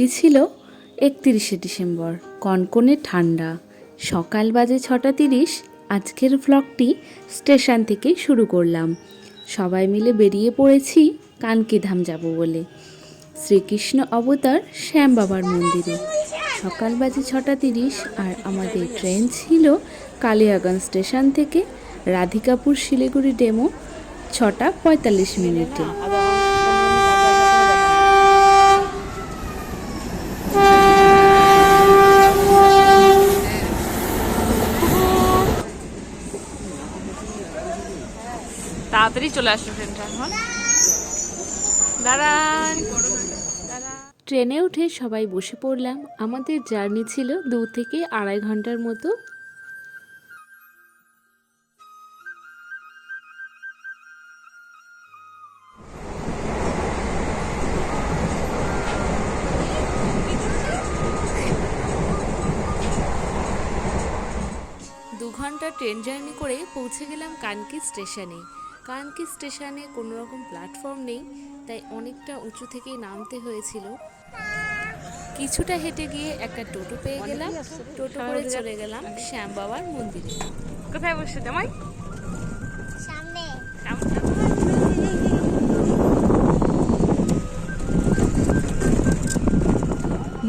দিনটি ছিল একত্রিশে ডিসেম্বর। কনকনে ঠান্ডা। সকাল বাজে ছটা তিরিশ। আজকের ভ্লগটি স্টেশন থেকে শুরু করলাম। সবাই মিলে বেরিয়ে পড়েছি কানকিধাম যাব বলে। শ্রীকৃষ্ণ অবতার শ্যাম বাবার মন্দিরে। সকাল বাজে ছটা তিরিশ আর আমাদের ট্রেন ছিল কালিয়াগঞ্জ স্টেশন থেকে রাধিকাপুর শিলিগুড়ি ডেমো ছটা পঁয়তাল্লিশ মিনিটে। তাড়াতাড়ি চলে আসো ট্রেনটা এখন। দাঁড়ান। দাঁড়ান ট্রেনে উঠে সবাই বসে পড়লাম। আমাদের জার্নি ছিল দু থেকে আড়াই ঘণ্টার মতো। দু ঘণ্টা ট্রেন জার্নি করে পৌঁছে গেলাম কানকি স্টেশনে। কানকি স্টেশনে কোনো রকম প্ল্যাটফর্ম নেই তাই অনেকটা উঁচু থেকেই নামতে হয়েছিল। কিছুটা হেঁটে গিয়ে একটা টোটো পেয়ে গেলাম। টোটো করে চলে গেলাম শ্যাম বাবার মন্দিরে। কোথায় বসে জামাই? সামনে।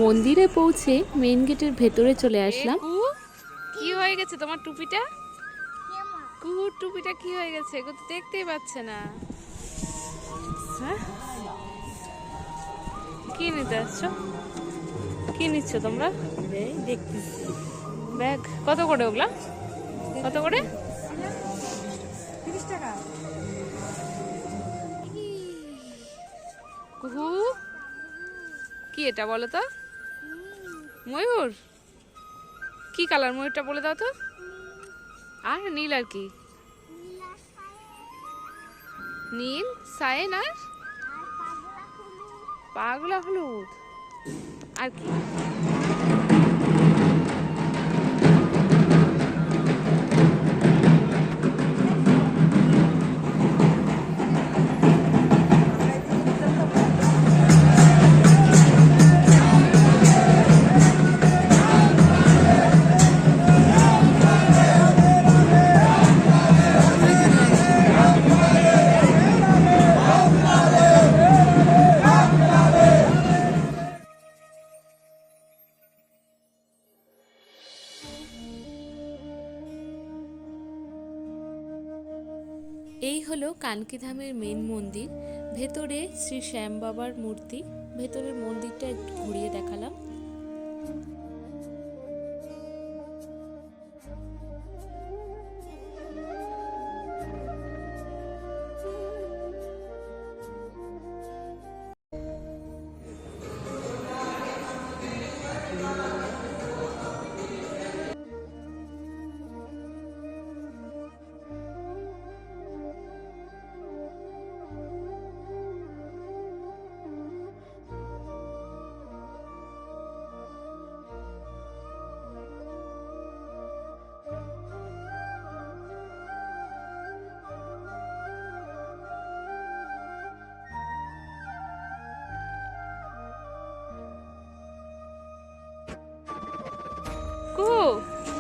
মন্দিরে পৌঁছে মেন গেটের ভেতরে চলে আসলাম। কু কি হয়ে গেছে তোমার টুপিটা? কুহুর টুপিটা কি হয়ে গেছে? এগুলো তো দেখতেই পাচ্ছে না। হ্যাঁ? কি নিতে আসছো? কি নিচ্ছ তোমরা? দেখতেছি। ব্যাগ। কত করে ওগুলা? কত করে? তিরিশ টাকা। কুহু কি এটা বলো তো? ময়ূর? কি কালার ময়ূরটা বলে দাও তো? আর নীল আর কি? নীল সায়েন আর? পাগলা হলুদ। আর কি? এই ধামের কানকিধামের মেন মন্দির। ভেতরে শ্রী শ্যাম বাবার মূর্তি, ভেতরের মন্দিরটা একটু ঘুরিয়ে দেখালাম।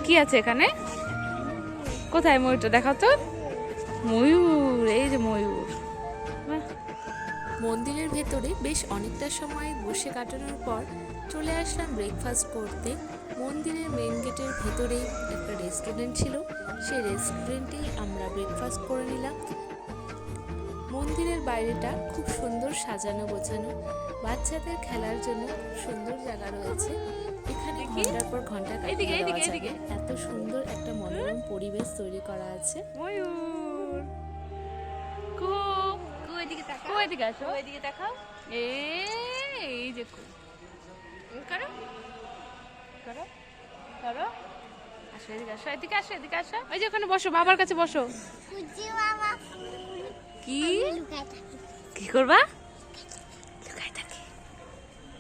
কি আছে এখানে? কোথায় ময়ূরটা? দেখাও তো। ময়ূর, এই যে ময়ূর। মন্দিরের ভেতরে বেশ অনেকটা সময় বসে কাটানোর পর চলে আসলাম ব্রেকফাস্ট করতে। মন্দিরের মেন গেটের ভেতরে একটা রেস্টুরেন্ট ছিল। সেই রেস্টুরেন্টেই আমরা ব্রেকফাস্ট করে নিলাম। মন্দিরের বাইরেটা খুব সুন্দর সাজানো গোছানো। বাচ্চাদের খেলার জন্য খুব সুন্দর জায়গা রয়েছে। এখানে ঘণ্টার পর ঘণ্টা এদিকে, এদিকে, এদিকে। এত সুন্দর একটা মনোরম পরিবেশ তৈরি করা আছে। ময়ূর। কুহু এদিকে তাকাও। এদিকে আসো। এদিকে দেখাও এ এই যে করো। করো করো। আসো এদিকে আসো এদিকে আসো এদিকে আসো। ওই যে ওখানে বসো বাবার কাছে বসো। কি? কি করবা?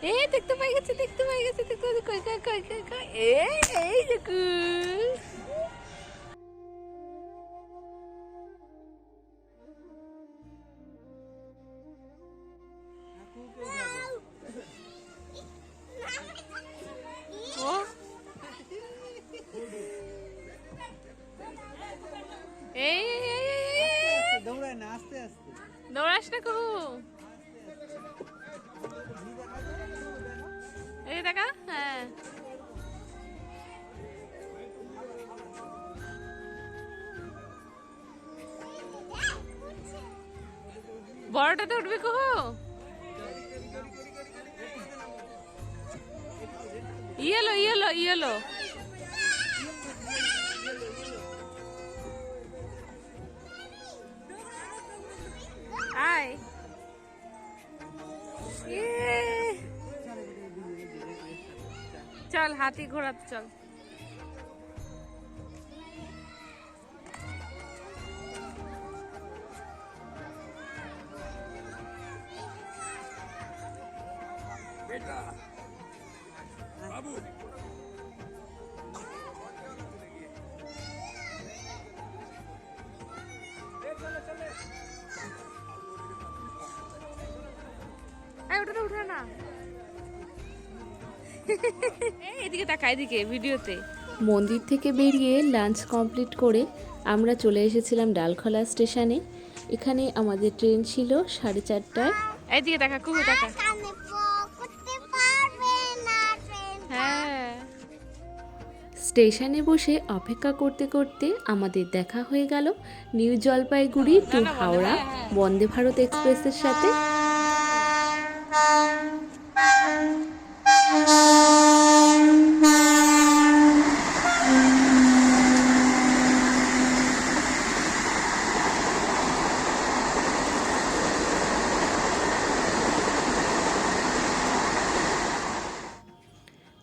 এ, দেখতে পাই গেছে, দেখতে পাই গেছে, দেখতে কই কই কই কই এই এই যে বড়টাতে উঠবি কুহু ইয়েলো ইয়েলো ইয়েলো চল হাতি ঘোরাতে চল। ওটা উঠে না। এদিকে তাকা এদিকে ভিডিওতে। মন্দির থেকে বেরিয়ে লাঞ্চ কমপ্লিট করে আমরা চলে এসেছিলাম ডালখোলা স্টেশনে। এখানে আমাদের ট্রেন ছিল সাড়ে চারটায়। পারবে না ট্রেন হ্যাঁ। স্টেশনে বসে অপেক্ষা করতে করতে আমাদের দেখা হয়ে গেল নিউ জলপাইগুড়ি টু হাওড়া বন্দে ভারত এক্সপ্রেসের সাথে।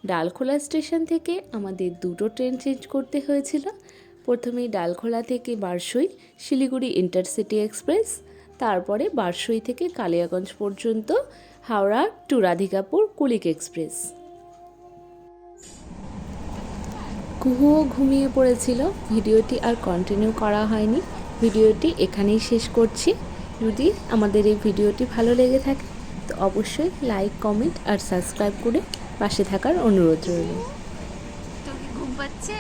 ডালখোলা স্টেশন থেকে আমাদের দুটো ট্রেন চেঞ্জ করতে হয়েছিল। প্রথমে ডালখোলা থেকে বারসই শিলিগুড়ি ইন্টারসিটি এক্সপ্রেস, তারপরে বারসই থেকে কালিয়াগঞ্জ পর্যন্ত হাওড়া টু রাধিকাপুর কুলিক এক্সপ্রেস। কুহুও ঘুমিয়ে পড়েছিল। ভিডিওটি আর কন্টিনিউ করা হয়নি। ভিডিওটি এখানেই শেষ করছি। যদি আমাদের এই ভিডিওটি ভালো লেগে থাকে, তো অবশ্যই লাইক কমেন্ট আর সাবস্ক্রাইব করে পাশে থাকার অনুরোধ রইল। ঘুম পাচ্ছে?